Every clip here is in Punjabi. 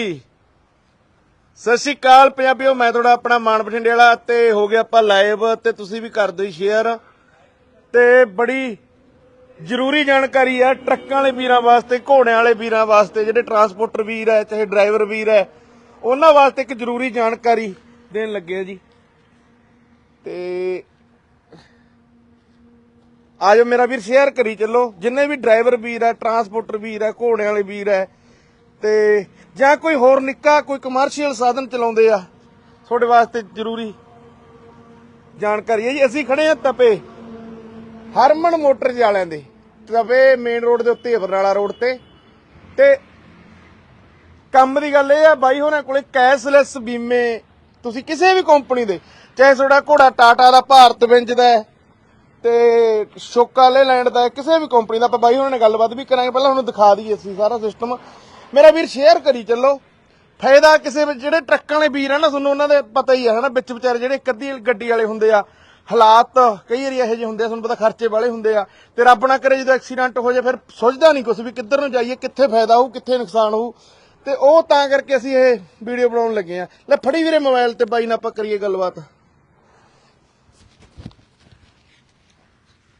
ਸਤਿ ਸ਼੍ਰੀ ਅਕਾਲ ਪੰਜਾਬੀਓ, ਮੈਂ ਤੁਹਾਡਾ ਆਪਣਾ ਮਾਨ ਬਠਿੰਡੇ ਵਾਲਾ ਤੇ ਹੋ ਗਿਆ ਆਪਾਂ ਲਾਈਵ ਤੇ ਤੁਸੀਂ ਵੀ ਕਰ ਦਿਓ ਸ਼ੇਅਰ ਤੇ ਬੜੀ ਜ਼ਰੂਰੀ ਜਾਣਕਾਰੀ ਆ ਟਰੱਕਾਂ ਵਾਲੇ ਵੀਰਾਂ ਵਾਸਤੇ, ਘੋੜਿਆਂ ਵਾਲੇ ਵੀਰਾਂ ਵਾਸਤੇ, ਜਿਹੜੇ ਟਰਾਂਸਪੋਰਟਰ ਵੀਰ ਹੈ, ਚਾਹੇ ਡਰਾਈਵਰ ਵੀਰ ਹੈ, ਉਹਨਾਂ ਵਾਸਤੇ ਇੱਕ ਜ਼ਰੂਰੀ ਜਾਣਕਾਰੀ ਦੇਣ ਲੱਗੇ ਆ ਜੀ। ਤੇ ਆਜੋ ਮੇਰਾ ਵੀਰ ਸ਼ੇਅਰ ਕਰੀ ਚੱਲੋ। ਜਿੰਨੇ ਵੀ ਡਰਾਈਵਰ ਵੀਰ ਹੈ ਟਰਾਂਸਪੋਰਟਰ ਵੀਰ ਹੈ, ਘੋੜਿਆਂ ਵਾਲੇ ਵੀਰ ਹੈ, ਤੇ ਜਾਂ ਕੋਈ ਹੋਰ ਨਿੱਕਾ ਕੋਈ ਕਮਰਸ਼ੀਅਲ ਸਾਧਨ ਚਲਾਉਂਦੇ ਆ, ਤੁਹਾਡੇ ਵਾਸਤੇ ਜ਼ਰੂਰੀ ਜਾਣਕਾਰੀ ਹੈ ਜੀ। ਅਸੀਂ ਖੜੇ ਆ ਤਪੇ, ਹਰਮਨ ਮੋਟਰਸ ਵਾਲਿਆਂ ਦੇ। ਤਪੇ ਮੇਨ ਰੋਡ ਦੇ ਉੱਤੇ, ਬਰਨਾਲਾ ਰੋਡ ਤੇ। ਤੇ ਕੰਮ ਦੀ ਗੱਲ ਇਹ ਆ, ਬਾਈ ਹੋਰਾਂ ਕੋਲੇ ਕੈਸ਼ਲੈਸ ਬੀਮੇ, ਤੁਸੀਂ ਕਿਸੇ ਵੀ ਕੰਪਨੀ ਦੇ, ਚਾਹੇ ਤੁਹਾਡਾ ਘੋੜਾ ਟਾਟਾ ਦਾ, ਭਾਰਤ ਵਿੰਜ ਦਾ ਤੇ ਸ਼ੋਕਾ ਲੈਂਡ ਦਾ ਕਿਸੇ ਵੀ ਕੰਪਨੀ ਦਾ, ਆਪਾਂ ਬਾਈ ਹੋਣਾ ਨਾਲ ਗੱਲਬਾਤ ਵੀ ਕਰਾਂਗੇ। ਪਹਿਲਾਂ ਉਹਨੂੰ ਦਿਖਾ ਦਈਏ ਅਸੀਂ ਸਾਰਾ ਸਿਸਟਮ ਮੇਰਾ ਵੀਰ ਸ਼ੇਅਰ ਕਰੀ ਚੱਲੋ। ਫਾਇਦਾ ਕਿਸੇ ਵਿੱਚ ਜਿਹੜੇ ਟਰੱਕਾਂ ਵਾਲੇ ਵੀਰ ਆ ਨਾ ਤੁਹਾਨੂੰ ਉਹਨਾਂ ਦੇ ਪਤਾ ਹੀ ਆ ਹਨਾ ਵਿੱਚ ਵਿਚਾਰੇ ਜਿਹੜੇ ਇੱਕ ਅੱਧੀ ਗੱਡੀ ਵਾਲੇ ਹੁੰਦੇ ਆ ਹਾਲਾਤ ਕਈ ਵਾਰੀ ਇਹੋ ਜਿਹੇ ਹੁੰਦੇ ਆ ਤੁਹਾਨੂੰ ਪਤਾ ਖਰਚੇ ਵਾਲੇ ਹੁੰਦੇ ਆ ਤੇ ਰੱਬ ਨਾ ਕਰੇ ਜਦੋਂ ਐਕਸੀਡੈਂਟ ਹੋ ਜਾਏ ਫਿਰ ਸੁਝਦਾ ਨਹੀਂ ਕੁਝ ਵੀ ਕਿੱਧਰ ਨੂੰ ਜਾਈਏ ਕਿੱਥੇ ਫਾਇਦਾ ਹੋਊ ਕਿੱਥੇ ਨੁਕਸਾਨ ਹੋਊ। ਤੇ ਉਹ ਤਾਂ ਕਰਕੇ ਅਸੀਂ ਇਹ ਵੀਡੀਓ ਬਣਾਉਣ ਲੱਗੇ ਆ। ਲੈ ਫੜੀ ਵੀਰੇ ਮੋਬਾਈਲ ਤੇ ਬਾਈ ਨਾਲ ਆਪਾਂ ਕਰੀਏ ਗੱਲਬਾਤ।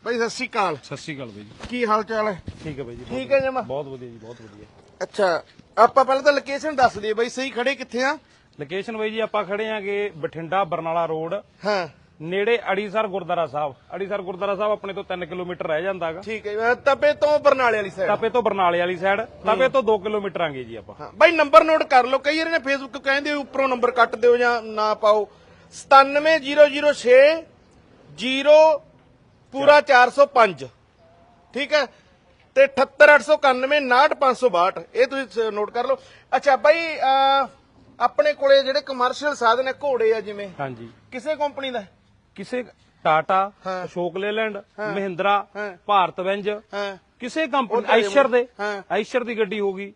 ਬਾਈ ਸਤਿ ਸ਼੍ਰੀ ਅਕਾਲ। ਸਤਿ ਸ਼੍ਰੀ ਅਕਾਲ ਬਾਈ ਜੀ। ਕੀ ਹਾਲ ਚਾਲ ਹੈ? ਠੀਕ ਹੈ ਬਾਈ ਜੀ ਠੀਕ ਹੈ ਜਮਾ? ਬਹੁਤ ਵਧੀਆ ਜੀ ਬਹੁਤ ਵਧੀਆ। ਅੱਛਾ ਆਪਾਂ ਪਹਿਲਾਂ ਤਾਂ ਲੋਕੇਸ਼ਨ ਦੱਸ ਦਈਏ ਬਾਈ ਸਹੀ ਖੜੇ ਕਿੱਥੇ ਆ? ਲੋਕੇਸ਼ਨ ਬਾਈ ਜੀ ਆਪਾਂ ਖੜੇ ਆਂਗੇ ਬਠਿੰਡਾ ਬਰਨਾਲਾ ਰੋਡ। ਹਾਂ। ਨੇੜੇ ਅੜੀਸਰ ਗੁਰਦਾਰਾ ਸਾਹਿਬ। ਅੜੀਸਰ ਗੁਰਦਾਰਾ ਸਾਹਿਬ ਆਪਣੇ ਤੋਂ 3 ਕਿਲੋਮੀਟਰ ਰਹਿ ਜਾਂਦਾਗਾ। ਠੀਕ ਹੈ ਤਪੇ ਤੋਂ ਬਰਨਾਲੇ ਵਾਲੀ ਸਾਈਡ ਤਪੇ ਤੋਂ ਬਰਨਾਲੇ ਵਾਲੀ ਸਾਈਡ ਤਪੇ ਤੋਂ 2 ਕਿਲੋਮੀਟਰ ਆਂਗੇ ਜੀ ਆਪਾਂ। ਹਾਂ ਬਾਈ ਨੰਬਰ ਨੋਟ ਕਰ ਲਓ ਕਈ ਵਾਰ ਨੇ ਫੇਸਬੁੱਕ ਕਹਿੰਦੇ ਉੱਪਰੋਂ ਨੰਬਰ ਕੱਟ ਦਿਓ ਜਾਂ ਨਾ ਪਾਓ। 97006 0 ਪੂਰਾ 405 ਠੀਕ ਹੈ? ਤੇ 78891 69562 ਇਹ ਤੁਸੀਂ ਨੋਟ ਕਰ ਲਓ। ਅੱਛਾ ਬਾਈ ਆਪਣੇ ਕੋਲੇ ਜਿਹੜੇ ਕਮਰਸ਼ੀਅਲ ਸਾਧਨ ਹੈ ਘੋੜੇ ਆ ਜਿਵੇਂ। ਹਾਂਜੀ। ਕਿਸੇ ਕੰਪਨੀ ਦਾ? ਕਿਸੇ ਟਾਟਾ। ਅਸ਼ੋਕ ਲੇਲੈਂਡ ਮਹਿੰਦਰਾ। ਭਾਰਤ ਵੈਂਜ। ਕਿਸੇ ਕੰਪਨੀ ਆਇਸ਼ਰ ਦੇ। ਆਇਸ਼ਰ ਦੀ। ਗੱਡੀ ਹੋਗੀ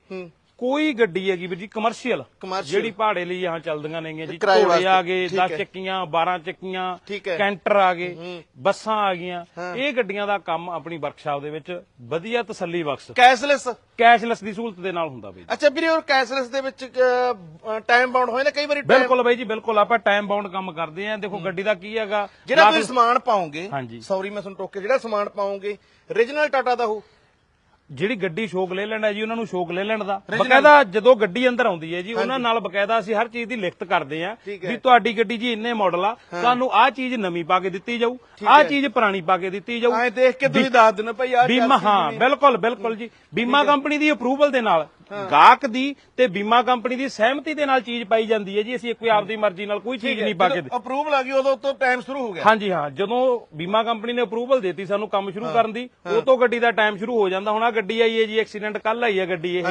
ਕੋਈ ਗੱਡੀ ਹੈਗੀ ਵੀਰ ਜੀ ਕਮਰਸ਼ੀਅਲ Commercial। ਜਿਹੜੀ ਭਾੜੇ ਲਈ ਯਹਾਂ ਚੱਲਦੀਆਂ ਨੇਗੀਆਂ ਜੀ ਕਿਰਾਏ ਘੋੜੇ ਵਾਸਤੇ, ਆ ਗਏ ਠੀਕ 10 ਹੈ। ਚੱਕੀਆਂ 12 ਚੱਕੀਆਂ ਠੀਕ ਹੈ। ਕੈਂਟਰ ਆ ਗਏ ਬੱਸਾਂ ਆ ਗਈਆਂ। ਇਹ ਗੱਡੀਆਂ ਦਾ ਕੰਮ ਆਪਣੀ ਵਰਕਸ਼ਾਪ ਦੇ ਵਿੱਚ ਵਧੀਆ ਤਸੱਲੀ ਬਖਸ਼। ਕੈਸ਼ਲੈਸ ਕੈਸ਼ਲੈਸ ਦੀ ਸਹੂਲਤ ਦੇ ਨਾਲ ਹੁੰਦਾ ਬਈ ਅੱਛਾ ਵੀਰੇ ਉਹ ਕੈਸ਼ਲੈਸ ਦੇ ਵਿੱਚ ਟਾਈਮ ਬਾਉਂਡ ਹੋਏ ਨਾ ਕਈ ਵਾਰੀ time- ਬਿਲਕੁਲ ਬਾਈ ਜੀ ਬਿਲਕੁਲ। ਆਪਾਂ ਟਾਈਮ ਬਾਉਂਡ ਕੰਮ ਕਰਦੇ ਆਂ ਦੇਖੋ ਗੱਡੀ ਦਾ ਕੀ ਹੈਗਾ? ਜਿਹੜਾ ਤੁਸੀਂ ਸਮਾਨ ਪਾਉਂਗੇ ਹਾਂਜੀ। ਸੌਰੀ ਮੈਂ ਤੁਹਾਨੂੰ ਟੋਕੇ ਜਿਹੜਾ ਸਮਾਨ ਪਾਉਂਗੇ origignal ਟਾਟਾ ਦਾ ਹੋ ਜਿਹੜੀ ਗੱਡੀ ਸ਼ੋਕ ਲੈ ਲੈਣਾ ਜੀ ਉਹਨਾਂ ਨੂੰ ਸ਼ੋਕ ਲੈ ਲੈਣ ਦਾ। ਬਕਾਇਦਾ ਜਦੋਂ ਗੱਡੀ ਅੰਦਰ ਆਉਂਦੀ ਹੈ ਜੀ ਉਹਨਾਂ ਨਾਲ ਬਕਾਇਦਾ ਅਸੀਂ ਹਰ ਚੀਜ਼ ਦੀ ਲਿਖਤ ਕਰਦੇ ਆਂ। ਵੀ ਤੁਹਾਡੀ ਗੱਡੀ ਜੀ ਇੰਨੇ ਮਾਡਲ ਆ ਤੁਹਾਨੂੰ ਆਹ ਚੀਜ਼ ਨਵੀਂ ਪਾ ਕੇ ਦਿੱਤੀ ਜਾਊ ਆਹ ਚੀਜ਼ ਪੁਰਾਣੀ ਪਾ ਕੇ ਦਿੱਤੀ ਜਾਊ। ਐਂ ਦੇਖ ਕੇ ਤੁਸੀਂ ਦੱਸ ਦੇਣਾ ਭਾਈ ਆਹ ਬੀਮਾ ਹਾਂ ਬਿਲਕੁਲ ਬਿਲਕੁਲ ਜੀ। ਬੀਮਾ ਕੰਪਨੀ ਦੀ ਅਪਰੂਵਲ ਦੇ ਨਾਲ ਗਾਹਕ ਦੀ ਤੇ ਬੀਮਾ ਕੰਪਨੀ ਦੀ ਸਹਿਮਤੀ ਦੇ ਨਾਲ ਚੀਜ਼ ਪਾਈ ਜਾਂਦੀ ਹੈ ਜੀ ਅਸੀਂ ਕੋਈ ਆਪਦੀ ਮਰਜ਼ੀ ਨਾਲ ਕੋਈ ਚੀਜ਼ ਨਹੀਂ ਪਾ ਕੇ ਅਪਰੂਵਲ ਆ ਗਈ ਉਦੋਂ ਤੋਂ ਟਾਈਮ ਸ਼ੁਰੂ ਹੋ ਗਿਆ। ਹਾਂਜੀ ਹਾਂ। ਜਦੋਂ ਬੀਮਾ ਕੰਪਨੀ ਨੇ ਅਪਰੂਵਲ ਦਿੱਤੀ ਸਾਨੂੰ ਕੰਮ ਸ਼ੁਰੂ ਕਰਨ ਦੀ ਉਹ ਤੋਂ ਗੱਡੀ ਦਾ ਟਾਈਮ ਸ਼ੁਰੂ ਹੋ ਜਾਂਦਾ। ਹੁਣ ਆ ਗੱਡੀ ਆਈ ਹੈ ਜੀ ਐਕਸੀਡੈਂਟ ਕੱਲ ਆਈ ਹੈ ਗੱਡੀ ਇਹ।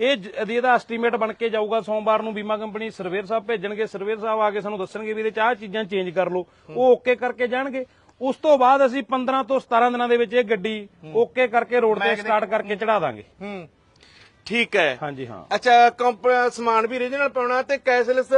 ਇਹ ਇਹਦੀ- ਐਸਟੀਮੇਟ ਬਣ ਕੇ ਜਾਊਗਾ। ਸੋਮਵਾਰ ਨੂੰ ਬੀਮਾ ਕੰਪਨੀ ਸਰਵੇਅਰ ਸਾਹਿਬ ਭੇਜਣਗੇ। ਸਰਵੇਅਰ ਸਾਹਿਬ ਆ ਕੇ ਸਾਨੂੰ ਦੱਸਣਗੇ ਵੀ ਇਹਦੇ ਚ ਆਹ ਚੀਜ਼ਾਂ ਚੇਂਜ ਕਰ ਲਓ। ਉਹ ਓਕੇ ਕਰਕੇ ਜਾਣਗੇ। ਉਸ ਤੋਂ ਬਾਅਦ ਅਸੀਂ 15 ਤੋਂ 17 ਦਿਨਾਂ ਦੇ ਵਿੱਚ ਇਹ ਗੱਡੀ ਓਕੇ ਕਰਕੇ ਰੋਡ ਤੇ ਸਟਾਰਟ ਕਰਕੇ ਚੜਾ ਦਾਂਗੇ। ਠੀਕ ਹੈ। ਹਾਂਜੀ ਹਾਂ। ਅੱਛਾ ਕੰਪ ਸਮਾਨ ਵੀ origignal ਪਾਉਣਾ ਤੇ ਕੈਸ਼ਲੈਸ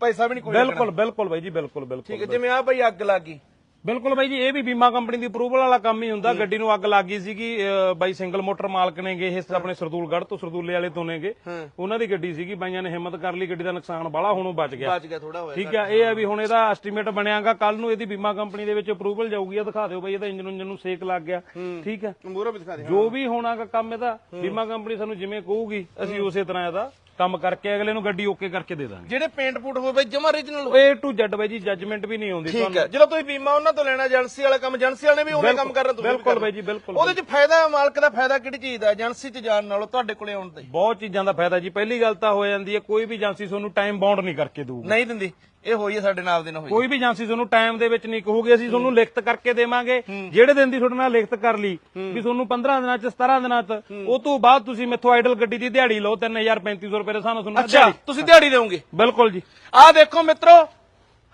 ਪੈਸਾ ਵੀ ਨਹੀਂ ਕੋਈ ਬਿਲਕੁਲ ਬਿਲਕੁਲ ਬਾਈ ਜੀ ਬਿਲਕੁਲ ਬਿਲਕੁਲ ਠੀਕ ਹੈ ਜਿਵੇਂ ਆ ਭਾਈ ਅੱਗ ਲੱਗ ਗਈ। ਬਿਲਕੁਲ ਬਾਈ ਜੀ ਇਹ ਵੀ ਬੀਮਾ ਕੰਪਨੀ ਦੀ ਅਪਰੂਵਲ ਵਾਲਾ ਕੰਮ ਹੀ ਹੁੰਦਾ। ਗੱਡੀ ਨੂੰ ਅੱਗ ਲੱਗ ਗਈ ਸੀਗੀ ਬਾਈ ਸਿੰਗਲ ਮੋਟਰ ਮਾਲਕ ਨੇਗੇ ਇਹ ਆਪਣੇ ਸਰਦੂਲਗੜ੍ਹ ਤੋਂ ਸਰਦੂਲੇ ਵਾਲੇ ਤੋਂ ਨੇਗੇ। ਉਹਨਾਂ ਦੀ ਗੱਡੀ ਸੀਗੀ ਬਾਈਆਂ ਨੇ ਹਿੰਮਤ ਕਰ ਲਈ ਗੱਡੀ ਦਾ ਨੁਕਸਾਨ ਬਾਲਾ ਹੁਣ ਉਹ ਬਚ ਗਿਆ। ਬਚ ਗਿਆ ਥੋੜਾ ਹੋਇਆ ਠੀਕ ਹੈ ਇਹ ਹੈ ਵੀ ਹੁਣ ਇਹਦਾ ਐਸਟੀਮੇਟ ਬਣਿਆਗਾ ਕੱਲ ਨੂੰ ਇਹਦੀ ਬੀਮਾ ਕੰਪਨੀ ਦੇ ਵਿੱਚ ਅਪਰੂਵਲ ਜਾਊਗੀ। ਆ ਦਿਖਾ ਦਿਓ ਬਾਈ ਇਹਦਾ ਇੰਜਨ ਉਂਜਨ ਨੂੰ ਸੇਕ ਲੱਗ ਗਿਆ। ਠੀਕ ਹੈ ਮੂਹਰੋਂ ਵੀ ਦਿਖਾ ਦੇ ਜੋ ਵੀ ਹੋਣਾਗਾ ਕੰਮ ਇਹਦਾ ਬੀਮਾ ਕੰਪਨੀ ਸਾਨੂੰ ਜਿਵੇਂ ਕਹੂਗੀ ਅਸੀਂ ਉਸੇ ਤਰ੍ਹਾਂ ਇਹਦਾ ਕੰਮ ਕਰਕੇ ਅਗਲੇ ਨੂੰ ਗੱਡੀ ਓਕੇ ਕਰਕੇ ਦੇ ਦਾਂਗੇ। ਜਿਹੜੇ ਪੇਂਟ ਪੂਟ ਹੋਵੇ ਬਈ ਜਮਾ origignal ਏ ਟੂ ਜ਼ੈਡ ਬਾਈ ਜੀ ਜੱਜਮੈਂਟ ਵੀ ਨਹੀਂ ਆਉਂਦੀ ਠੀਕ ਹੈ। ਜਦੋਂ ਤੁਸੀਂ ਬੀਮਾ ਉਹਨਾਂ ਤੋਂ ਲੈਣਾ ਏਜੰਸੀ ਵਾਲਾ ਕੰਮ ਏਜੰਸੀ ਵਾਲੇ ਨੇ ਵੀ ਉਵੇਂ ਕੰਮ ਕਰਨਾ ਤੁਸੀਂ ਬਿਲਕੁਲ। ਬਾਈ ਜੀ ਬਿਲਕੁਲ ਉਹਦੇ ਚ ਫਾਇਦਾ ਮਾਲਕ ਦਾ ਫਾਇਦਾ ਕਿਹੜੀ ਚੀਜ਼ ਦਾ? ਏਜੰਸੀ ਚ ਜਾਣ ਨਾਲੋਂ ਤੁਹਾਡੇ ਕੋਲੇ ਆਉਣ ਦਾ ਬਹੁਤ ਚੀਜ਼ਾਂ ਦਾ ਫਾਇਦਾ ਜੀ। ਪਹਿਲੀ ਗੱਲ ਤਾਂ ਹੋ ਜਾਂਦੀ ਹੈ ਕੋਈ ਵੀ ਏਜੰਸੀ ਤੁਹਾਨੂੰ ਟਾਈਮ ਬਾਉਂਡ ਨਹੀਂ ਕਰਕੇ ਦਊਗੀ। ਨਹੀਂ ਦਿੰਦੀ। ਇਹ ਹੋਈ ਹੈ ਸਾਡੇ ਨਾਲ ਦੇ ਨਾਲ ਹੋਈ ਕੋਈ ਵੀ ਏਜੰਸੀ ਤੁਹਾਨੂੰ ਟਾਈਮ ਦੇ ਵਿੱਚ ਨਹੀਂ ਕਹੂਗੀ ਅਸੀਂ ਤੁਹਾਨੂੰ ਲਿਖਤ ਕਰਕੇ ਦੇਵਾਂਗੇ। ਜਿਹੜੇ ਦਿਨ ਦੀ ਤੁਹਾਡੇ ਨਾਲ ਲਿਖਤ ਕਰ ਲਈ ਵੀ ਤੁਹਾਨੂੰ 15 ਦਿਨਾਂ ਚ 17 ਦਿਨਾਂ ਚ ਉਹ ਤੋਂ ਬਾਅਦ ਤੁਸੀਂ ਮੈਥੋਂ ਆਈਡਲ ਗੱਡੀ ਦੀ ਦਿਹਾੜੀ ਲਓ 3000 3500 ਰੁਪਏ ਦੇ ਸਾਨੂੰ ਤੁਹਾਨੂੰ ਅੱਛਾ ਤੁਸੀਂ ਦਿਹਾੜੀ ਦੇਵੋਗੇ? ਬਿਲਕੁਲ ਜੀ। ਆਹ ਦੇਖੋ ਮਿੱਤਰੋ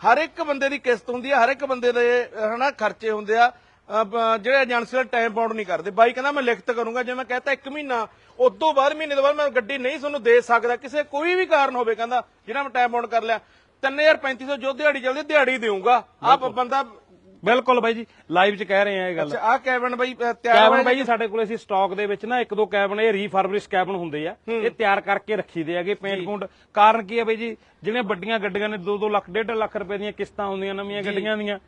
ਹਰ ਇੱਕ ਬੰਦੇ ਦੀ ਕਿਸ਼ਤ ਹੁੰਦੀ ਹੈ ਹਰ ਇੱਕ ਬੰਦੇ ਦੇ ਹਨਾ ਖਰਚੇ ਹੁੰਦੇ ਆ। ਜਿਹੜੇ ਏਜੰਸੀ ਵਾਲੇ ਟਾਈਮ ਬਾਉਂਡ ਨਹੀਂ ਕਰਦੇ। ਬਾਈ ਕਹਿੰਦਾ ਮੈਂ ਲਿਖਤ ਕਰੂੰਗਾ ਜੇ ਮੈਂ ਕਹਤਾ 1 ਮਹੀਨਾ ਉਸ ਤੋਂ ਬਾਅਦ ਮਹੀਨੇ ਤੋਂ ਬਾਅਦ ਮੈਂ ਗੱਡੀ ਨਹੀਂ ਤੁਹਾਨੂੰ ਦੇ ਸਕਦਾ। ਕਿਸੇ ਕੋਈ ਵੀ ਕਾਰਨ ਹੋਵੇ ਕਹਿੰਦਾ ਜਿਹੜਾ ਮੈਂ ਟਾਈਮ ਬਾਉਂਡ ਕਰ ਲਿਆ। 3350 ਜੋ ਦਿਹਾੜੀ ਚੱਲਦੀ ਦਿਹਾੜੀ ਦੇਊਗਾ। ਆਪ ਬੰਦਾ ਬਿਲਕੁਲ ਬਾਈ ਜੀ ਲਾਈਵ 'ਚ ਕਹਿ ਰਹੇ ਆ ਇਹ ਗੱਲ। ਅੱਛਾ ਆ ਕੈਬਨ ਬਾਈ ਤਿਆਰ ਕੈਬਨ ਬਾਈ ਜੀ ਸਾਡੇ ਕੋਲ ਅਸੀਂ ਸਟਾਕ ਦੇ ਵਿੱਚ ਨਾ ਇੱਕ ਦੋ ਕੈਬਨ ਇਹ ਰੀਫਰਬਿਸ਼ ਕੈਬਨ ਹੁੰਦੇ ਆ। ਇਹ ਤਿਆਰ ਕਰਕੇ ਰੱਖੀਦੇ ਹੈਗੇ ਪੇਂਟ ਪੂੰਟ। ਕਾਰਨ ਕੀ ਹੈ ਬਾਈ ਜੀ ਜਿਹੜੀਆਂ ਵੱਡੀਆਂ ਗੱਡੀਆਂ ਨੇ 2-2 ਲੱਖ 1.5 ਲੱਖ ਰੁਪਏ ਦੀਆਂ ਕਿਸ਼ਤਾਂ ਹੁੰਦੀਆਂ ਨਵੀਆਂ ਗੱਡੀਆਂ ਦੀਆਂ।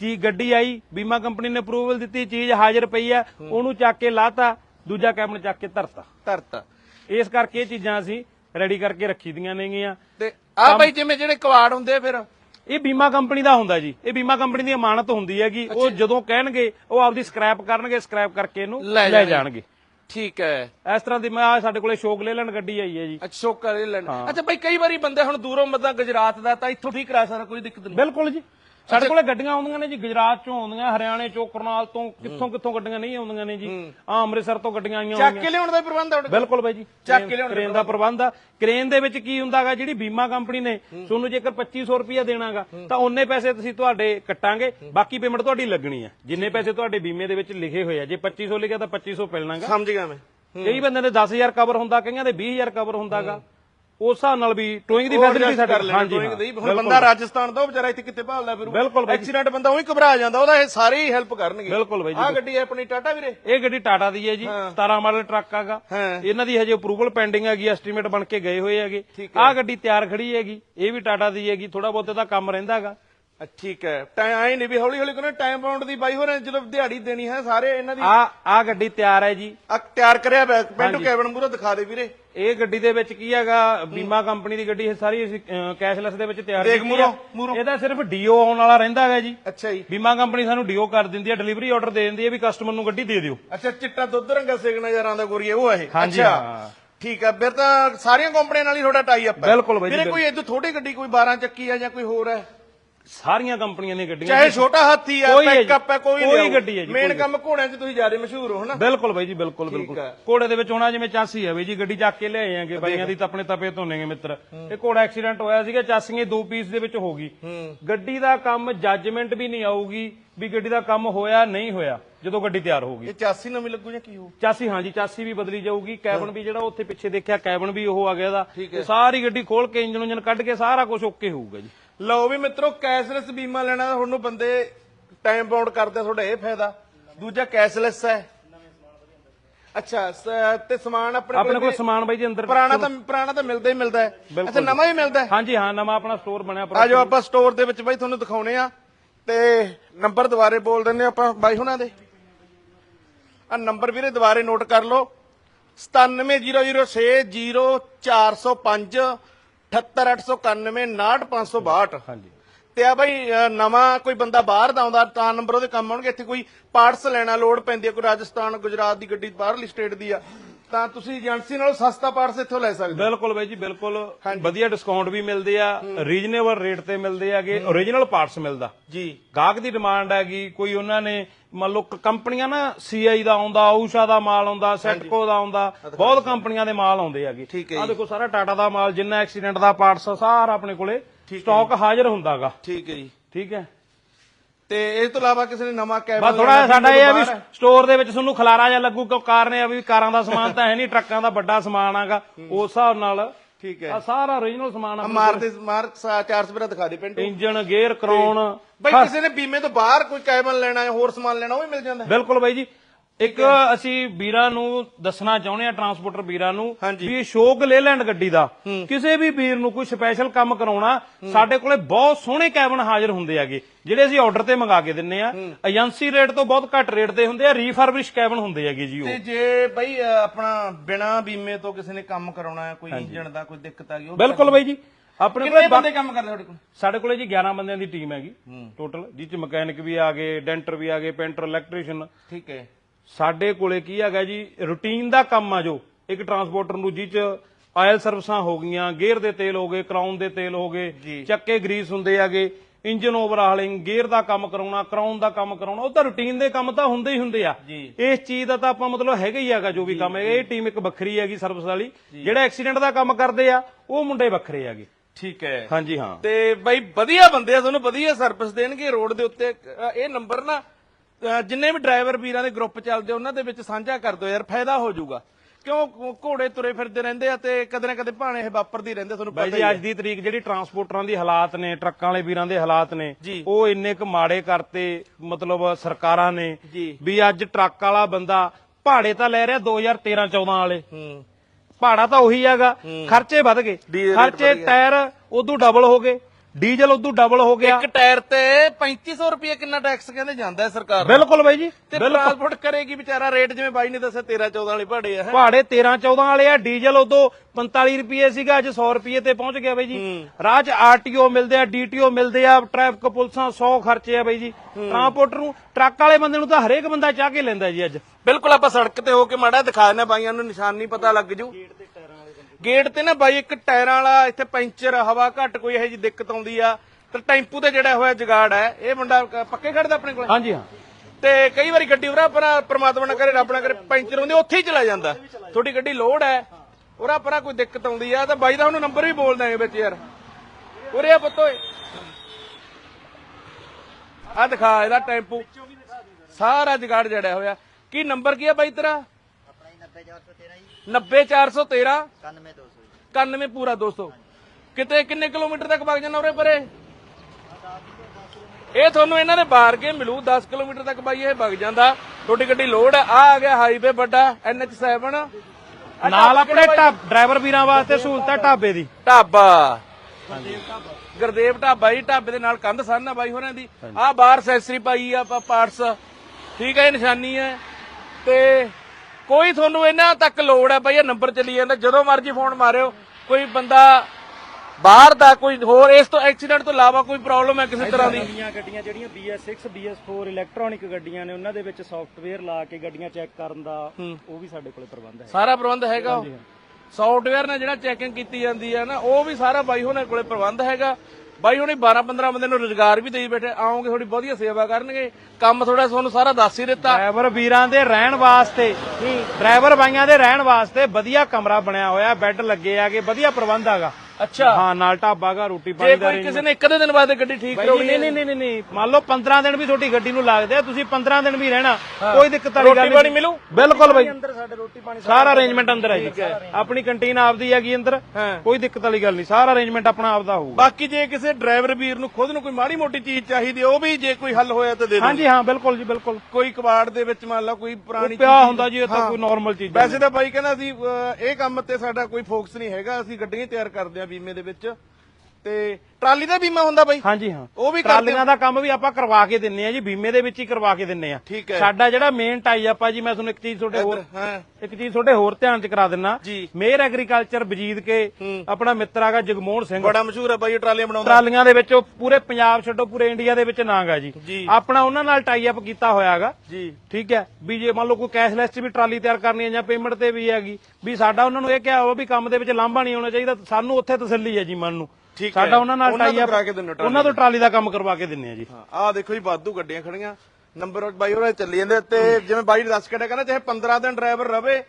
ਜੀ ਗੱਡੀ ਆਈ ਬੀਮਾ ਕੰਪਨੀ ਨੇ ਅਪਰੂਵਲ ਦਿੱਤੀ ਚੀਜ਼ ਹਾਜ਼ਰ ਪਈ ਆ ਉਹਨੂੰ ਚੱਕ ਕੇ ਲਾਤਾ ਦੂਜਾ ਕੈਬਨ ਚੱਕ ਕੇ ਧਰਤਾ। ਧਰਤਾ। ਇਸ ਕਰਕੇ ਇਹ ਚੀਜ਼ਾਂ ਅਸੀਂ ਰੈਡੀ ਕਰਕੇ ਰੱਖੀ ਦੀਆਂ ਨੇਗੀਆਂ। ਤੇ ਆ ਬਾਈ ਜਿਵੇਂ ਜਿਹੜੇ ਕਵਾੜ ਹੁੰਦੇ ਆ ਫਿਰ। ਇਹ ਬੀਮਾ ਕੰਪਨੀ ਦਾ ਹੁੰਦਾ ਜੀ। ਇਹ ਬੀਮਾ ਕੰਪਨੀ ਦੀ ਅਮਾਨਤ ਹੁੰਦੀ ਹੈਗੀ ਉਹ ਜਦੋਂ ਕਹਿਣਗੇ ਉਹ ਆਪਦੀ ਸਕ੍ਰੈਪ ਕਰਨਗੇ ਸਕ੍ਰੈਪ ਕਰਕੇ ਇਹਨੂੰ ਲੈ ਲੈ ਜਾਣਗੇ। ਠੀਕ ਹੈ। ਇਸ ਤਰ੍ਹਾਂ ਦੀ ਮੈਂ ਸਾਡੇ ਕੋਲੇ ਸ਼ੋਕ ਲੈ ਲੈਣ ਗੱਡੀ ਆਈ ਹੈ ਜੀ। ਅੱਛਾ ਇਹ ਲੈਣਾ ਅੱਛਾ ਬਾਈ ਕਈ ਵਾਰੀ ਬੰਦੇ ਹੁਣ ਦੂਰੋਂ ਮੱਦਾ ਗੁਜਰਾਤ ਦਾ ਤਾਂ ਇੱਥੋਂ ਠੀਕ ਕਰਾ ਸਕਦਾ ਕੋਈ ਦਿੱਕਤ ਨਹੀਂ। ਬਿਲਕੁਲ ਜੀ। ਸਾਡੇ ਕੋਲੇ ਗੱਡੀਆਂ ਆਉਂਦੀਆਂ ਨੇ ਜੀ ਗੁਜਰਾਤ ਚੋਂ ਆਉਂਦੀਆਂ ਹਰਿਆਣੇ ਚੋਂ ਕਰਨਾਲ ਤੋਂ ਕਿੱਥੋਂ ਕਿੱਥੋਂ ਗੱਡੀਆਂ ਨਹੀਂ ਆਉਂਦੀਆਂ ਨੇ ਜੀ। ਆ ਅੰਮ੍ਰਿਤਸਰ ਤੋਂ ਗੱਡੀਆਂ ਆਈਆਂ ਚੱਕ ਕੇ ਲਿਆਉਣ ਦਾ ਪ੍ਰਬੰਧ ਹੈ ਤੁਹਾਡੇ ਬਿਲਕੁਲ ਬਾਈ ਜੀ। ਚੱਕ ਕੇ ਲਿਆਉਣ ਦਾ ਕ੍ਰੇਨ ਦਾ ਪ੍ਰਬੰਧ। ਆ। ਕ੍ਰੇਨ ਦੇ ਵਿੱਚ ਕੀ ਹੁੰਦਾਗਾ ਜਿਹੜੀ ਬੀਮਾ ਕੰਪਨੀ ਨੇ ਤੁਹਾਨੂੰ ਜੇਕਰ 2500 ਰੁਪਇਆ ਦੇਣਾਗਾ ਤਾਂ ਉਹਨੇ ਪੈਸੇ ਤੁਸੀਂ ਤੁਹਾਡੇ ਕੱਟਾਂਗੇ। ਬਾਕੀ ਪੇਮੈਂਟ ਤੁਹਾਡੀ ਲੱਗਣੀ ਆ। ਜਿੰਨੇ ਪੈਸੇ ਤੁਹਾਡੇ ਬੀਮੇ ਦੇ ਵਿੱਚ ਲਿਖੇ ਹੋਏ ਆ। ਜੇ 2500 ਲਿਖਿਆ ਤਾਂ 2500 ਮਿਲਣਾਗਾ ਸਮਝ ਗਿਆ ਮੈਂ। ਕਈ ਬੰਦੇ ਦੇ 10000 ਕਵਰ ਹੁੰਦਾ ਕਈਆਂ ਦੇ 20000 ਕਵਰ ਹੁੰਦਾਗਾ ਉਸ ਹਿਸਾਬ ਨਾਲ ਵੀ ਟੋਇੰਗ ਦੀ ਫੈਸਿਲਿਟੀ ਸਾਡੇ ਹਾਂਜੀ ਹਾਂ, ਨਹੀਂ ਹੁਣ ਬਿਲਕੁਲ। ਬੰਦਾ ਰਾਜਸਥਾਨ ਦਾ ਉਹ ਵਿਚਾਰਾ ਇੱਥੇ ਕਿੱਥੇ ਭਾਲਦਾ ਫਿਰੂ? ਬਿਲਕੁਲ ਬਾਈ। ਜੀ। ਐਕਸੀਡੈਂਟ ਬੰਦਾ ਉਹੀ ਘਬਰਾ ਜਾਂਦਾ ਉਹਦਾ ਇਹ ਸਾਰੇ ਹੀ ਹੈਲਪ ਕਰਨਗੇ। ਬਿਲਕੁਲ ਬਾਈ ਜੀ ਆ ਗੱਡੀ ਹੈ ਆਪਣੀ ਟਾਟਾ ਵੀਰੇ। ਇਹ ਗੱਡੀ ਟਾਟਾ ਦੀ ਹੈ ਜੀ 17 ਮਾਡਲ ਟਰੱਕ ਹੈਗਾ। ਹਾਂ। ਇਹਨਾਂ ਦੀ ਹਜੇ ਅਪਰੂਵਲ ਪੈਂਡਿੰਗ ਹੈਗੀ ਐਸਟੀਮੇਟ ਬਣ ਕੇ ਗਏ ਹੋਏ ਹੈਗੇ। ਆਹ ਗੱਡੀ ਤਿਆਰ ਖੜੀ ਹੈਗੀ ਇਹ ਵੀ ਟਾਟਾ ਦੀ ਹੈਗੀ ਥੋੜਾ ਬਹੁਤੇ ਦਾ ਕੰਮ ਰਹਿੰਦਾ ਹੈਗਾ। ਠੀਕ ਹੈ। ਟਾਈਮ ਆਏ ਨਹੀਂ ਵੀ ਹੌਲੀ ਹੌਲੀ ਕਰਨਾ ਟਾਈਮ ਬਾਉਂਡ ਦੀ ਬਾਈ ਹੋਰਾਂ ਜਦੋਂ ਦਿਹਾੜੀ ਦੇਣੀ ਹੈ ਸਾਰੇ ਇਹਨਾਂ ਦੀ ਆ ਆ ਗੱਡੀ ਤਿਆਰ ਹੈ ਜੀ। ਆ ਤਿਆਰ ਕਰਿਆ ਪਿੰਡੂ ਕੈਬਨ ਮੂਰੇ ਦਿਖਾ ਦੇ ਵੀਰੇ। ਇਹ ਗੱਡੀ ਦੇ ਵਿੱਚ ਕੀ ਹੈਗਾ ਬੀਮਾ ਕੰਪਨੀ ਦੀ ਗੱਡੀ ਇਹ ਸਾਰੀ ਅਸੀਂ ਕੈਸ਼ਲੈਸ ਦੇ ਵਿੱਚ ਤਿਆਰ ਕੀਤੀ ਮੂਹਰੋਂ। ਇਹਦਾ ਸਿਰਫ ਡੀਓ ਆਉਣ ਵਾਲਾ ਰਹਿੰਦਾ ਹੈਗਾ ਜੀ। ਅੱਛਾ ਜੀ। ਬੀਮਾ ਕੰਪਨੀ ਸਾਨੂੰ ਡੀਓ ਕਰ ਦਿੰਦੀ ਹੈ ਡਿਲੀਵਰੀ ਆਰਡਰ ਦੇ ਦਿੰਦੀ ਹੈ ਵੀ ਕਸਟਮਰ ਨੂੰ ਗੱਡੀ ਦੇ ਦਿਓ। ਅੱਛਾ ਚਿੱਟਾ ਦੁੱਧ ਰੰਗਾ ਸਿਗਨਾ ਯਾਰਾਂ ਦਾ ਗੋਰੀਆ ਉਹ ਹੈ ਇਹ। ਅੱਛਾ। ਹਾਂ। ਠੀਕ ਹੈ ਫਿਰ ਤਾਂ ਸਾਰੀਆਂ ਕੰਪਨੀਆਂ ਨਾਲ ਹੀ ਤੁਹਾਡਾ ਟਾਈ ਅਪ ਹੈ। ਬਿਲਕੁਲ ਬਾਈ ਜੀ, ਕੋਈ ਇਦੋਂ ਛੋਟੀ ਗੱਡੀ ਕੋਈ 12 ਚੱਕੀ ਹੈ ਜਾਂ ਕੋਈ ਹੋਰ ਹੈ? ਸਾਰੀਆਂ ਕੰਪਨੀਆਂ ਦੀਆਂ ਗੱਡੀਆਂ ਚਾਹੇ ਛੋਟਾ ਹਾਥੀ ਹੈ ਕੋਈ ਹੈ ਜੀ, ਪੈਕਅਪ ਹੈ ਕੋਈ ਕੋਈ। ਗੱਡੀ ਹੈ ਜੀ, ਮੇਨ ਕੋਈ ਕੰਮ ਘੋੜਿਆਂ 'ਚ ਤੁਸੀਂ ਜ਼ਿਆਦਾ ਮਸ਼ਹੂਰ ਹੋ ਹਨਾ? ਬਿਲਕੁਲ ਬਾਈ ਜੀ ਬਿਲਕੁਲ ਬਿਲਕੁਲ। ਹੈ। ਘੋੜੇ ਦੇ ਵਿੱਚ ਹੋਣਾ ਜਿਵੇਂ ਚਾਸੀ ਹੈ ਬਈ ਜੀ ਗੱਡੀ ਚੱਕ ਕੇ ਲਿਆਏ ਆਂਗੇ ਬਾਈਆਂ ਦੀ ਤਾਂ ਆਪਣੇ ਤਪੇ ਧੋਨੇਗੇ ਮਿੱਤਰ। ਇਹ ਘੋੜਾ ਐਕਸੀਡੈਂਟ ਹੋਇਆ ਸੀਗਾ ਚਾਸੀਆਂ ਦੋ ਪੀਸ ਦੇ ਵਿੱਚ ਹੋ ਗਈ। ਗੱਡੀ ਦਾ ਕੰਮ ਜੱਜਮੈਂਟ ਵੀ ਨਹੀਂ ਆਊਗੀ ਵੀ ਗੱਡੀ ਦਾ ਕੰਮ ਹੋਇਆ ਨਹੀਂ ਹੋਇਆ ਜਦੋਂ ਗੱਡੀ ਤਿਆਰ ਹੋਊਗੀ ਇਹ 84 ਨਵੀਂ ਲੱਗੂ ਜਾਂ ਕੀ ਹੋ ਚਾਸੀ ਹਾਂਜੀ ਚਾਸੀ ਵੀ ਬਦਲੀ ਜਾਊਗੀ। ਕੈਬਨ ਵੀ ਜਿਹੜਾ ਉੱਥੇ ਪਿੱਛੇ ਦੇਖਿਆ ਕੈਬਨ ਵੀ ਉਹ ਆ ਗਿਆ ਦਾ। ਸਾਰੀ ਗੱਡੀ ਖੋਲ ਕੇ ਇੰਜਨ ਉਂਜਨ ਕੱਢ ਕੇ ਸਾਰਾ ਕੁਝ ਓਕੇ ਹੋਊਗਾ ਜੀ। ਲਓ ਵੀ ਮਿੱਤਰੋ ਕੈਸ਼ਲੈਸ ਬੀਮਾ ਲੈਣਾ ਤਾਂ ਹੁਣ ਨੂੰ ਬੰਦੇ ਟਾਈਮ ਬਾਉਂਡ ਕਰਦੇ ਆ, ਤੁਹਾਡਾ ਇਹ ਫਾਇਦਾ। ਦੂਜਾ ਕੈਸ਼ਲੈਸ ਹੈ। ਅੱਛਾ ਸ- ਤੇ ਸਮਾਨ ਆਪਣੇ ਆਪਣੇ ਕੋਲ ਸਮਾਨ ਬਾਈ ਜੀ ਅੰਦਰ ਪੁਰਾਣਾ ਤਾਂ ਪੁਰਾਣਾ ਤਾਂ ਮਿਲਦਾ ਹੀ ਮਿਲਦਾ ਹੈ। ਅੱਛਾ ਨਵਾਂ ਵੀ ਮਿਲਦਾ ਹੈ? ਹਾਂਜੀ ਹਾਂ ਨਵਾਂ ਆਪਣਾ ਸਟੋਰ ਬਣਿਆ ਆ ਜਾਓ ਆਪਾਂ ਸਟੋਰ ਦੇ ਵਿੱਚ ਬਾਈ ਤੁਹਾਨੂੰ ਦਿਖਾਉਣੇ ਆ। ਤੇ ਨੰਬਰ ਦੁਬਾਰੇ ਬੋਲ ਦਿੰਨੇ ਆਪਾਂ ਬਾਈ ਹੁਣਾਂ ਦੇ। ਆ ਨੰਬਰ ਵੀਰੇ ਦੁਬਾਰੇ ਨੋਟ ਕਰ ਲਓ। 9700600405 78891 ਹਾਂਜੀ। ਤੇ ਆ ਬਾਈ ਅ, ਨਵਾਂ ਕੋਈ ਬੰਦਾ ਬਾਹਰ ਦਾ ਆਉਂਦਾ ਤਾਂ ਨੰਬਰ ਉਹਦੇ ਕੰਮ ਆਉਣਗੇ। ਇੱਥੇ ਕੋਈ ਪਾਰਟਸ ਲੈਣਾ ਲੋਡ ਪੈਂਦੀ ਹੈ ਕੋਈ ਰਾਜਸਥਾਨ ਗੁਜਰਾਤ ਦੀ ਗੱਡੀ ਬਾਹਰਲੀ ਸਟੇਟ ਦੀ ਆ। ਤਾਂ ਤੁਸੀਂ ਏਜੰਸੀ ਨਾਲੋਂ ਸਸਤਾ ਪਾਰਟਸ ਇੱਥੋਂ ਲੈ ਸਕਦੇ ਹੋ। ਬਿਲਕੁਲ ਬਾਈ ਜੀ ਬਿਲਕੁਲ ਵਧੀਆ ਡਿਸਕਾਊਂਟ ਵੀ ਮਿਲਦੇ ਆ ਰੀਜਨੇਬਲ ਰੇਟ ਤੇ ਮਿਲਦੇ ਆਗੇ origignal ਪਾਰਟਸ ਮਿਲਦਾ। ਜੀ। ਗਾਹਕ ਦੀ ਡਿਮਾਂਡ ਹੈਗੀ ਕੋਈ ਉਹਨਾਂ ਨੇ ਮੰਨ ਲਓ ਕੰਪਨੀਆਂ ਨਾ ਸੀਆਈ ਦਾ ਆਉਂਦਾ ਊਸ਼ਾ ਦਾ ਮਾਲ ਆਉਂਦਾ ਸੈਟਕੋ ਦਾ ਆਉਂਦਾ ਬਹੁਤ ਕੰਪਨੀਆਂ ਦੇ ਮਾਲ ਆਉਂਦੇ ਹੈਗੇ। ਆ ਦੇਖੋ ਸਾਰਾ ਟਾਟਾ ਦਾ ਮਾਲ ਜਿੰਨਾ ਐਕਸੀਡੈਂਟ ਦਾ ਪਾਰਟਸ ਸਾਰਾ ਆਪਣੇ ਕੋਲੇ ਸਟਾਕ ਹਾਜ਼ਰ ਹੁੰਦਾਗਾ। ਠੀਕ ਹੈ ਜੀ। ਠੀਕ ਹੈ? ਤੇ ਇਸ ਤੋਂ ਇਲਾਵਾ ਕਿਸੇ ਨੇ ਨਵਾਂ ਕੈਬਨ ਬਸ ਥੋੜਾ ਸਾਡਾ ਇਹ ਆ ਵੀ ਸਟੋਰ ਦੇ ਵਿੱਚ ਤੁਹਾਨੂੰ ਖਲਾਰਾ ਜਿਹਾ ਲੱਗੂ ਕਿਉਂ ਕਾਰਨ ਇਹ ਆ ਵੀ ਕਾਰਾਂ ਦਾ ਸਮਾਨ ਤਾਂ ਹੈ ਨਹੀਂ ਟਰੱਕਾਂ ਦਾ ਵੱਡਾ ਸਮਾਨ ਆਗਾ ਉਸ ਹਿਸਾਬ ਨਾਲ ਠੀਕ ਹੈ। ਆ ਸਾਰਾ origignal ਸਮਾਨ ਆ ਮਾਰ ਦੇ ਮਾਰ 400 ਰੁਪਏ ਦਿਖਾ ਦੇ ਪਿੰਟੂ। ਇੰਜਨ ਗੇਅਰ ਕਰਾਉਣ ਬਈ ਕਿਸੇ ਨੇ ਬੀਮੇ ਤੋਂ ਬਾਹਰ ਕੋਈ ਕੈਬਨ ਲੈਣਾ ਹੈ ਹੋਰ ਸਮਾਨ ਲੈਣਾ ਉਹ ਵੀ ਮਿਲ ਜਾਂਦਾ ਹੈ? ਬਿਲਕੁਲ ਬਾਈ ਜੀ। ਇੱਕ ਅਸੀਂ ਵੀਰਾਂ ਨੂੰ ਦੱਸਣਾ ਚਾਹੁੰਦੇ ਆ ਟਰਾਂਸਪੋਰਟਰ ਵੀਰਾਂ ਨੂੰ ਹਾਂਜੀ। ਵੀ ਸ਼ੋਕ ਲੇਲੈਂਡ ਗੱਡੀ ਦਾ ਕਿਸੇ ਵੀ ਵੀਰ ਨੂੰ ਕੋਈ ਸਪੈਸ਼ਲ ਕੰਮ ਕਰਾਉਣਾ ਸਾਡੇ ਕੋਲੇ ਬਹੁਤ ਸੋਹਣੇ ਕੈਬਨ ਹਾਜ਼ਰ ਹੁੰਦੇ ਆਗੇ ਜਿਹੜੇ ਅਸੀਂ ਆਰਡਰ ਤੇ ਮੰਗਾ ਕੇ ਦਿੰਨੇ ਆ ਏਜੰਸੀ ਰੇਟ ਤੋਂ ਬਹੁਤ ਘੱਟ ਰੇਟ ਤੇ ਹੁੰਦੇ ਆ ਰੀਫਰਬਿਸ਼ ਕੈਬਨ ਹੁੰਦੇ ਆਗੇ ਜੀ ਉਹ। ਤੇ ਜੇ ਬਈ ਅ, ਆਪਣਾ ਬਿਨਾ ਬੀਮੇ ਤੋਂ ਕਿਸੇ ਨੇ ਕੰਮ ਕਰਾਉਣਾ ਹੈ ਕੋਈ ਇੰਜਣ ਦਾ ਕੋਈ ਦਿੱਕਤ ਆ ਗਈ ਉਹ ਬਿਲਕੁਲ ਬਾਈ ਜੀ ਆਪਣੇ ਕਿੰਨੇ ਕੋਲੇ ਬੰਦੇ ਕੰਮ ਕਰਦੇ ਤੁਹਾਡੇ ਕੋਲ? ਸਾਡੇ ਕੋਲੇ ਜੀ 11 ਬੰਦਿਆਂ ਦੀ ਟੀਮ ਹੈਗੀ ਟੋਟਲ ਜਿਸ ਚ ਮਕੈਨਿਕ ਵੀ ਆ ਗਏ ਡੈਂਟਰ ਵੀ ਆ ਗਏ ਪੇਂਟਰ ਇਲੈਕਟ੍ਰੀਸ਼ੀਅਨ ਠੀਕ ਹੈ। ਸਾਡੇ ਕੋਲੇ ਕੀ ਹੈਗਾ ਜੀ? ਰੂਟੀਨ ਦਾ ਕੰਮ ਆ ਜੋ। ਇੱਕ ਟਰਾਂਸਪੋਰਟਰ ਨੂੰ ਜਿਹ ਚ ਆਇਲ ਸਰਵਿਸਾਂ ਹੋ ਗਈਆਂ ਗੇਅਰ ਦੇ ਤੇਲ ਹੋ ਗਏ ਕਰਾਊਨ ਦੇ ਤੇਲ ਹੋ ਗਏ ਚੱਕੇ ਗਰੀਸ ਹੁੰਦੇ ਆਗੇ ਇੰਜਨ ਓਵਰਹਾਲਿੰਗ ਗੇਅਰ ਦਾ ਕੰਮ ਕਰਾਉਣਾ ਕਰਾਉਨ ਦਾ ਕੰਮ ਕਰਾਉਣਾ ਉਹ ਤਾਂ ਰੂਟੀਨ ਦੇ ਕੰਮ ਤਾਂ ਹੁੰਦੇ ਹੀ ਹੁੰਦੇ ਆ। ਇਸ ਚੀਜ਼ ਦਾ ਤਾਂ ਆਪਾਂ ਮਤਲਬ ਹੈਗਾ ਹੀ ਹੈਗਾ ਜੋ ਵੀ ਕੰਮ ਹੈ ਇਹ ਟੀਮ ਇੱਕ ਵੱਖਰੀ ਹੈਗੀ ਸਰਵਿਸ ਵਾਲੀ। ਜਿਹੜਾ ਐਕਸੀਡੈਂਟ ਦਾ ਕੰਮ ਕਰਦੇ ਆ ਉਹ ਮੁੰਡੇ ਵੱਖਰੇ ਹੈਗੇ। ਠੀਕ ਹੈ। ਹਾਂਜੀ ਹਾਂ। ਤੇ ਬਈ ਵਧੀਆ ਬੰਦੇ ਆ ਤੁਹਾਨੂੰ ਵਧੀਆ ਸਰਵਿਸ ਦੇਣਗੇ ਰੋਡ ਦੇ ਉੱਤੇ। ਇਹ ਨੰਬਰ ਨਾ ਜਿੰਨੇ ਵੀ ਡਰਾਈਵਰ ਵੀਰਾਂ ਦੇ ਗਰੁੱਪ ਚੱਲਦੇ ਉਹਨਾਂ ਦੇ ਵਿੱਚ ਸਾਂਝਾ ਕਰ ਦਿਓ ਯਾਰ ਫਾਇਦਾ ਹੋ ਜਾਊਗਾ। ਕਿਉਂ ਘੋੜੇ ਤੁਰੇ ਫਿਰਦੇ ਰਹਿੰਦੇ ਆ ਤੇ ਕਦੇ ਨਾ ਕਦੇ ਭਾਣੇ ਇਹ ਵਾਪਰਦੀ ਰਹਿੰਦੇ ਤੁਹਾਨੂੰ ਪਤਾ ਜੀ ਹੀ ਅੱਜ ਦੀ ਤਰੀਕ ਜਿਹੜੀ ਟਰਾਂਸਪੋਰਟਰਾਂ ਦੀ ਹਾਲਾਤ ਨੇ ਟਰੱਕਾਂ ਵਾਲੇ ਵੀਰਾਂ ਦੇ ਹਾਲਾਤ ਨੇ। ਉਹ ਇੰਨੇ ਕੁ ਮਾੜੇ ਕਰਤੇ ਮਤਲਬ ਸਰਕਾਰਾਂ ਨੇ। ਵੀ ਅੱਜ ਟਰੱਕ ਵਾਲਾ ਬੰਦਾ ਭਾੜੇ ਤਾਂ ਲੈ ਰਿਹਾ 2013 14 ਵਾਲੇ। ਹੂੰ। ਭਾੜਾ ਤਾਂ ਉਹੀ ਹੈਗਾ ਖਰਚੇ ਵੱਧ ਗਏ। ਖਰਚੇ ਟਾਇਰ ਉਦੋਂ ਡਬਲ ਹੋ ਗਏ। ਡੀਜ਼ਲ ਉਦੋਂ ਡਬਲ ਹੋ ਗਿਆ। ਇੱਕ ਟਾਇਰ ਤੇ 3500 ਰੁਪਏ ਕਿੰਨਾ ਟੈਕਸ ਕਹਿੰਦੇ ਜਾਂਦਾ ਹੈ ਸਰਕਾਰ ਦਾ। ਬਿਲਕੁਲ ਬਾਈ ਜੀ ਤੇ ਟਰਾਂਸਪੋਰਟ ਕਰੇਗੀ ਵਿਚਾਰਾ ਰੇਟ ਜਿਵੇਂ ਬਾਈ ਨੇ ਦੱਸਿਆ 13 14 ਵਾਲੇ ਭਾੜੇ ਆ ਹੈਂ। ਭਾੜੇ 13 14 ਵਾਲੇ ਆ ਡੀਜ਼ਲ ਉਦੋਂ 45 ਰੁਪਏ ਸੀਗਾ ਅੱਜ 100 ਰੁਪਏ ਤੇ ਪਹੁੰਚ ਗਿਆ ਬਾਈ ਜੀ। ਰਾਹ 'ਚ ਆਰਟੀਓ ਮਿਲਦੇ ਆ ਡੀਟੀਓ ਮਿਲਦੇ ਆ ਟ੍ਰੈਫਿਕ ਪੁਲਿਸਾਂ 100 ਖਰਚੇ ਆ ਬਾਈ ਜੀ। ਟਰਾਂਸਪੋਰਟਰ ਨੂੰ ਟਰੱਕ ਵਾਲੇ ਬੰਦੇ ਨੂੰ ਤਾਂ ਹਰੇਕ ਬੰਦਾ ਚਾਹ ਕੇ ਲੈਂਦਾ ਜੀ ਅੱਜ। ਬਿਲਕੁਲ ਆਪਾਂ ਸੜਕ ਤੇ ਹੋ ਕੇ ਮਾੜਾ ਦਿਖਾ ਦਿੰਦੇ ਹਾਂ ਬਾਈਆਂ ਨੂੰ ਨਿਸ਼ਾਨੀ ਪਤਾ ਲੱਗ ਜੂ। ਗੇਟ ਤੇ ਨਾ ਬਾਈ ਇੱਕ ਟਾਇਰਾਂ ਵਾਲਾ ਇੱਥੇ ਪੈਂਚਰ ਹਵਾ ਘੱਟ ਕੋਈ ਇਹੋ ਜੀ ਦਿੱਕਤ ਆਉਂਦੀ ਆ। ਤੇ ਟੈਂਪੂ ਤੇ ਜਿਹੜਾ ਹੋਇਆ ਜਗਾੜ ਹੈ ਇਹ ਮੁੰਡਾ ਕ- ਪੱਕੇ ਖੜਦਾ ਆਪਣੇ ਕੋਲ? ਹਾਂਜੀ ਹਾਂ। ਤੇ ਕਈ ਵਾਰੀ ਗੱਡੀ ਉਰਾ ਪਰਾਂ ਪ੍ਰਮਾਤਮਾ ਨਾ ਕਰੇ ਰੱਬ ਨਾ ਕਰੇ ਪੈਂਚਰ ਹੁੰਦੀ ਉੱਥੇ ਹੀ ਚਲਾ ਜਾਂਦਾ। ਤੁਹਾਡੀ ਗੱਡੀ ਲੋਡ ਹੈ ਉਰਾ ਪਰਾਂ ਕੋਈ ਦਿੱਕਤ ਆਉਂਦੀ ਆ ਤਾਂ ਬਾਈ ਦਾ ਉਹਨੂੰ ਨੰਬਰ ਵੀ ਬੋਲ ਦਾਂਗੇ ਵਿੱਚ ਯਾਰ। ਉਰੇ ਆ ਪੁੱਤੋ ਆ ਦਿਖਾ ਇਹਦਾ ਟੈਂਪੂ। ਸਾਰਾ ਜਗਾੜ ਜੜਿਆ ਹੋਇਆ। ਕੀ ਨੰਬਰ ਕੀ ਆ ਬਾਈ ਤੇਰਾ? 90413 ਜੀ। 90413 91200 ਜੀ। 91 ਪੂਰਾ ਦੋਸਤੋ ਕਿਤੇ ਕਿੰਨੇ ਕਿਲੋਮੀਟਰ ਤੱਕ ਵਗ ਜਾਣਾ ਉਰੇ ਪਰੇ? ਇਹ ਤੁਹਾਨੂੰ ਇਹਨਾਂ ਦੇ ਬਾਹਰ ਕੇ ਮਿਲੂ 10 ਕਿਲੋਮੀਟਰ ਤੱਕ ਬਾਈ ਇਹ ਵਗ ਜਾਂਦਾ। ਤੁਹਾਡੀ ਗੱਡੀ ਲੋਡ ਆ ਆ ਗਿਆ ਹਾਈਵੇ ਵੱਡਾ NH7 ਨਾਲ ਆਪਣੇ ਡਰਾਈਵਰ ਵੀਰਾਂ ਵਾਸਤੇ ਸਹੂਲਤ ਹੈ ਢਾਬੇ ਦੀ। ਢਾਬਾ। ਗੁਰਦੇਵ ਢਾਬਾ ਜੀ ਢਾਬੇ ਦੇ ਨਾਲ ਕੰਧ ਸਾਨਾ ਬਾਈ ਹੋਰਾਂ ਦੀ। ਆਹ ਬਾਹਰ ਸੈਸਰੀ ਪਾਈ ਆ ਆਪਾਂ ਪਾਰਟਸ ਠੀਕ ਹੈ ਨਿਸ਼ਾਨੀ ਹੈ। ਤੇ ਕੋਈ ਤੁਹਾਨੂੰ ਇਹਨਾਂ ਤੱਕ ਲੋੜ ਹੈ ਬਾਈ ਇਹ ਨੰਬਰ ਚੱਲੀ ਜਾਂਦਾ ਜਦੋਂ ਮਰਜ਼ੀ ਫੋਨ ਮਾਰਿਓ ਕੋਈ ਬੰਦਾ ਬਾਹਰ ਦਾ ਕੋਈ ਹੋਰ ਇਸ ਤੋਂ ਐਕਸੀਡੈਂਟ ਤੋਂ ਇਲਾਵਾ ਕੋਈ ਪ੍ਰੋਬਲਮ ਹੈ ਕਿਸੇ ਤਰ੍ਹਾਂ ਦੀ? ਨਵੀਆਂ ਗੱਡੀਆਂ ਜਿਹੜੀਆਂ BS6 BS4 ਇਲੈਕਟ੍ਰੋਨਿਕ ਗੱਡੀਆਂ ਨੇ ਉਹਨਾਂ ਦੇ ਵਿੱਚ ਸੌਫਟਵੇਅਰ ਲਾ ਕੇ ਗੱਡੀਆਂ ਚੈੱਕ ਕਰਨ ਦਾ ਉਹ ਵੀ ਸਾਡੇ ਕੋਲੇ ਪ੍ਰਬੰਧ ਹੈ ਸਾਰਾ ਪ੍ਰਬੰਧ ਹੈਗਾ। ਸੌਫਟਵੇਅਰ ਨਾਲ ਜਿਹੜਾ ਚੈਕਿੰਗ ਕੀਤੀ ਜਾਂਦੀ ਹੈ ਨਾ ਉਹ ਵੀ ਸਾਰਾ ਬਾਈ ਹੋਣਾ ਕੋਲੇ ਪ੍ਰਬੰਧ ਹੈਗਾ। ਬਾਈ ਹੋਣੀ 12 15 ਬੰਦੇ ਨੂੰ ਰੋਜ਼ਗਾਰ ਵੀ ਦੇਈ ਬੈਠੇ, ਆਉਂਗੇ ਥੋੜੀ ਵਧੀਆ ਸੇਵਾ ਕਰਨਗੇ। ਕੰਮ ਥੋੜਾ ਤੁਹਾਨੂੰ ਸਾਰਾ ਦੱਸ ਹੀ ਦਿੱਤਾ। ਡਰਾਈਵਰ ਵੀਰਾਂ ਦੇ ਰਹਿਣ ਵਾਸਤੇ, ਡਰਾਈਵਰ ਬਾਈਆਂ ਦੇ ਰਹਿਣ ਵਾਸਤੇ ਵਧੀਆ ਕਮਰਾ ਬਣਿਆ ਹੋਇਆ, ਬੈੱਡ ਲੱਗੇ ਆਗੇ ਵਧੀਆ ਪ੍ਰਬੰਧ ਹੈਗਾ। ਅੱਛਾ। ਹਾਂ ਨਾਲ ਢਾਬਾ ਗਾ ਰੋਟੀ ਪਾਣੀ ਜੇ ਦਾ ਕੋਈ ਕਿਸੇ ਨੇ ਇੱਕ ਅੱਧੇ ਦਿਨ ਬਾਅਦ ਗੱਡੀ ਠੀਕ ਕਰਾਉਣੀ ਨਹੀਂ ਨਹੀਂ ਨਹੀਂ ਨਹੀਂ। ਮੰਨ ਲਓ 15 ਦਿਨ ਵੀ ਤੁਹਾਡੀ ਗੱਡੀ ਨੂੰ ਲੱਗਦੇ ਆ ਤੁਸੀਂ 15 ਦਿਨ ਵੀ ਰਹਿਣਾ ਕੋਈ ਦਿੱਕਤ ਵਾਲੀ ਗੱਲ ਰੋਟੀ ਪਾਣੀ ਮਿਲੂ? ਬਿਲਕੁਲ ਬਾਈ। ਅੰਦਰ ਸਾਡੇ ਰੋਟੀ ਪਾਣੀ ਸਾਰਾ ਅਰੇਂਜਮੈਂਟ ਅੰਦਰ ਹੈ ਜੀ। ਆਪਣੀ ਕੰਟੀਨ ਆਪਦੀ ਹੈਗੀ ਅੰਦਰ ਕੋਈ ਦਿੱਕਤ ਵਾਲੀ ਗੱਲ ਨਹੀਂ। ਸਾਰਾ ਅਰੇਂਜਮੈਂਟ ਆਪਣਾ ਆਪਦਾ ਹੋਊਗਾ। ਬਾਕੀ ਜੇ ਕਿਸੇ ਡਰਾਈਵਰ ਵੀਰ ਨੂੰ ਖੁਦ ਨੂੰ ਕੋਈ ਮਾੜੀ ਮੋਟੀ ਚੀਜ਼ ਚਾਹੀਦੀ ਉਹ ਵੀ ਜੇ ਕੋਈ ਹੱਲ ਹੋਇਆ ਤਾਂ ਦੇ ਦਿਓ। ਹਾਂਜੀ ਹਾਂ ਬਿਲਕੁਲ ਜੀ ਬਿਲਕੁਲ। ਕੋਈ ਕਬਾੜ ਦੇ ਵਿੱਚ ਮੰਨ ਲਓ ਕੋਈ ਪੁਰਾਣੀ ਪਿਆ ਹੁੰਦਾ ਜੀ ਇਹ ਤਾਂ ਕੋਈ ਨਾਰਮਲ ਚੀਜ਼। ਵੈਸੇ ਤਾਂ ਬਾਈ ਕਹਿੰਦਾ ਅਸੀਂ ਅਹ, ਇਹ ਕੰਮ ਤੇ ਸਾਡਾ ਕੋਈ ਫੋਕਸ ਨਹੀਂ ਹੈਗਾ ਅਸੀਂ ਗੱਡੀਆਂ ਤਿਆਰ ਕਰਦੇ ਆ। ਬੀਮੇ ਦੇ ਵਿੱਚ ਤੇ ਟਰਾਲੀ ਦਾ ਬੀਮਾ ਹੁੰਦਾ ਬਾਈ? ਹਾਂਜੀ ਹਾਂ। ਉਹ ਵੀ ਕਰਦੇ ਟਰਾਲੀਆਂ ਦਾ ਕੰਮ ਵੀ ਆਪਾਂ ਕਰਵਾ ਕੇ ਦਿੰਨੇ ਆ ਜੀ ਬੀਮੇ ਦੇ ਵਿੱਚ ਹੀ ਕਰਵਾ ਕੇ ਦਿੰਨੇ ਆ। ਠੀਕ ਹੈ। ਸਾਡਾ ਜਿਹੜਾ ਮੇਨ ਟਾਈ ਆਪਾਂ ਜੀ ਮੈਂ ਤੁਹਾਨੂੰ ਇੱਕ ਚੀਜ਼ ਤੁਹਾਡੇ ਹੋਰ ਹਾਂ। ਇੱਕ ਚੀਜ਼ ਤੁਹਾਡੇ ਹੋਰ ਧਿਆਨ ਚ ਕਰਾ ਦਿੰਨਾ। ਮੇਰ ਐਗਰੀਕਲਚਰ ਬਜੀਦ ਕੇ ਆਪਣਾ ਮਿੱਤਰ ਆਗਾ ਜਗਮੋਹਨ ਸਿੰਘ। ਬੜਾ ਮਸ਼ਹੂਰ ਹੈ ਬਾਈ ਇਹ ਟਰਾਲੀਆਂ ਬਣਾਉਂਦਾ। ਟਰਾਲੀਆਂ ਦੇ ਵਿੱਚ ਉਹ ਪੂਰੇ ਪੰਜਾਬ ਛੱਡੋ ਪੂਰੇ ਇੰਡੀਆ ਦੇ ਵਿੱਚ ਨਾਂਗਾ ਜੀ। ਜੀ। ਆਪਣਾ ਉਹਨਾਂ ਨਾਲ ਟਾਈ ਅਪ ਕੀਤਾ ਹੋਇਆਗਾ ਜੀ। ਠੀਕ ਹੈ। ਵੀ ਜੇ ਮੰਨ ਲਓ ਕੋਈ ਕੈਸ਼ਲੈਸ ਚ ਵੀ ਟਰਾਲੀ ਤਿਆਰ ਕਰਨੀ ਹੈ ਜਾਂ ਪੇਮੈਂਟ ਤੇ ਵੀ ਹੈਗੀ ਵੀ ਸਾਡਾ ਉਹਨਾਂ ਨੂੰ ਇਹ ਕਿਹਾ ਹੋਵੇ ਵੀ ਕੰਮ ਦੇ ਵਿੱਚ ਲਾਂਭਾ ਨਹੀਂ ਆਉਣਾ ਚਾਹੀਦਾ ਸਾਨੂੰ ਉੱਥੇ ਤਸੱਲੀ ਹੈ ਜੀ ਮਨ ਨੂੰ। ਠੀਕ ਹੈ। ਸਾਡਾ ਉਹਨਾਂ ਨਾਲ ਉਹਨਾਂ ਤੋਂ ਟਾਈ ਕਰਾ ਕੇ ਦਿੰਦੇ ਹੋ ਅਪ ਉਹਨਾਂ ਤੋਂ ਟਰਾਲੀ ਦਾ ਕੰਮ ਕਰਵਾ ਕੇ ਦਿੰਨੇ ਆ ਜੀ। ਆਹ ਦੇਖੋ ਜੀ ਵਾਧੂ ਗੱਡੀਆਂ ਖੜੀਆਂ। ਨੰਬਰ ਬਾਈ ਉਹਨਾਂ ਦੇ ਚੱਲੀ ਜਾਂਦੇ ਤੇ ਜਿਵੇਂ ਬਾਈ ਨੇ ਦੱਸ ਕੇ ਕਹਿੰਦਾ ਚਾਹੇ 15 ਦਿਨ ਡਰਾਈਵਰ ਰਵੇ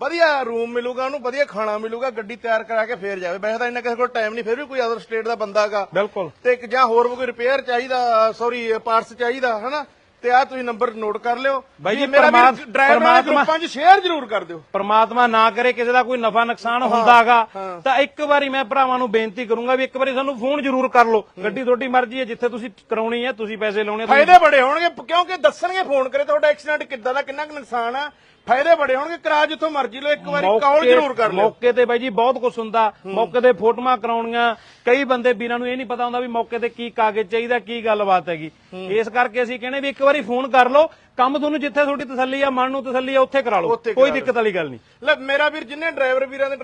ਵਧੀਆ ਰੂਮ ਮਿਲੂਗਾ ਉਹਨੂੰ ਵਧੀਆ ਖਾਣਾ ਮਿਲੂਗਾ ਗੱਡੀ ਤਿਆਰ ਕਰਾ ਕੇ ਫੇਰ ਜਾਵੇ। ਵੈਸੇ ਤਾਂ ਇੰਨਾ ਕਿਸੇ ਕੋਲ ਟਾਈਮ ਨਹੀਂ ਫਿਰ ਵੀ ਕੋਈ ਅਦਰ ਸਟੇਟ ਦਾ ਬੰਦਾ ਹੈਗਾ। ਬਿਲਕੁਲ। ਤੇ ਇੱਕ ਜਾਂ ਹੋਰ ਵੀ ਕੋਈ ਰਿਪੇਅਰ ਚਾਹੀਦਾ ਸੌਰੀ ਪਾਰਟਸ ਚਾਹੀਦਾ ਹਨਾ? ਤੇ ਆ ਤੁਸੀਂ ਨੰਬਰ ਨੋਟ ਕਰ ਲਿਓ। ਬਾਈ ਜੀ, ਮੇਰਾ ਪਰਮਾਤ- ਡਰਾਈਵਰ ਪਰਮਾਤਮਾ- ਗਰੁੱਪਾਂ 'ਚ ਸ਼ੇਅਰ ਜ਼ਰੂਰ ਕਰ ਦਿਓ। ਪਰਮਾਤਮਾ ਨਾ ਕਰੇ ਕਿਸੇ ਦਾ ਕੋਈ ਨਫਾ ਨੁਕਸਾਨ ਹੁੰਦਾਗਾ ਤਾਂ ਇੱਕ ਵਾਰੀ ਮੈਂ ਭਰਾਵਾਂ ਨੂੰ ਬੇਨਤੀ ਕਰੂੰਗਾ ਵੀ ਇੱਕ ਵਾਰੀ ਸਾਨੂੰ ਫੋਨ ਜ਼ਰੂਰ ਕਰ ਲਓ। ਗੱਡੀ ਤੁਹਾਡੀ ਮਰਜ਼ੀ ਹੈ ਜਿੱਥੇ ਤੁਸੀਂ ਕਰਾਉਣੀ ਹੈ ਤੁਸੀਂ ਪੈਸੇ ਲਾਉਣੇ ਤੁਸੀਂ- ਫਾਇਦੇ ਬੜੇ ਹੋਣਗੇ ਕਿਉਂਕਿ ਦੱਸਣਗੇ ਫੋਨ ਕਰੇ ਤੁਹਾਡਾ ਐਕਸੀਡੈਂਟ ਕਿੱਦਾਂ ਦਾ ਕਿੰਨਾ ਕੁ ਨੁਕਸਾਨ ਆ ਫਾਇਦੇ ਬੜੇ ਹੋਣਗੇ ਕਿਰਾਇਆ ਜਿੱਥੋਂ ਮਰਜ਼ੀ ਲਓ ਇੱਕ ਵਾਰੀ ਕਾਲ ਜ਼ਰੂਰ ਕਰ ਲਿਓ। ਮੌਕੇ ਤੇ ਬਾਈ ਜੀ ਬਹੁਤ ਕੁਝ ਹੁੰਦਾ। ਮੌਕੇ ਤੇ ਫੋਟੋਆਂ ਕਰਾਉਣੀਆਂ। ਕਈ ਬੰਦੇ ਵੀਰਾਂ ਨੂੰ ਇਹ ਨਹੀਂ ਪਤਾ ਹੁੰਦਾ ਵੀ ਮੌਕੇ ਤੇ ਕੀ ਕਾਗਜ਼ ਚਾਹੀਦਾ ਕੀ ਗੱਲਬਾਤ ਹੈਗੀ। ਇਸ ਕਰਕੇ ਅਸੀਂ ਕਹਿੰਦੇ ਵੀ ਇੱਕ ਵਾਰੀ ਫੋਨ ਕਰ ਲਓ। ਕੰਮ ਤੁਹਾਨੂੰ ਜਿੱਥੇ ਤੁਹਾਡੀ ਤਸੱਲੀ ਆ ਮਨ ਨੂੰ ਤਸੱਲੀ ਆ ਉੱਥੇ ਕਰਾ ਲਓ। ਕੋਈ ਦਿੱਕਤ ਵਾਲੀ ਗੱਲ ਨਹੀਂ। ਲੈ ਮੇਰਾ ਵੀਰ ਜਿੰਨੇ ਡਰਾਈਵਰ ਵੀਰਾਂ ਦੇ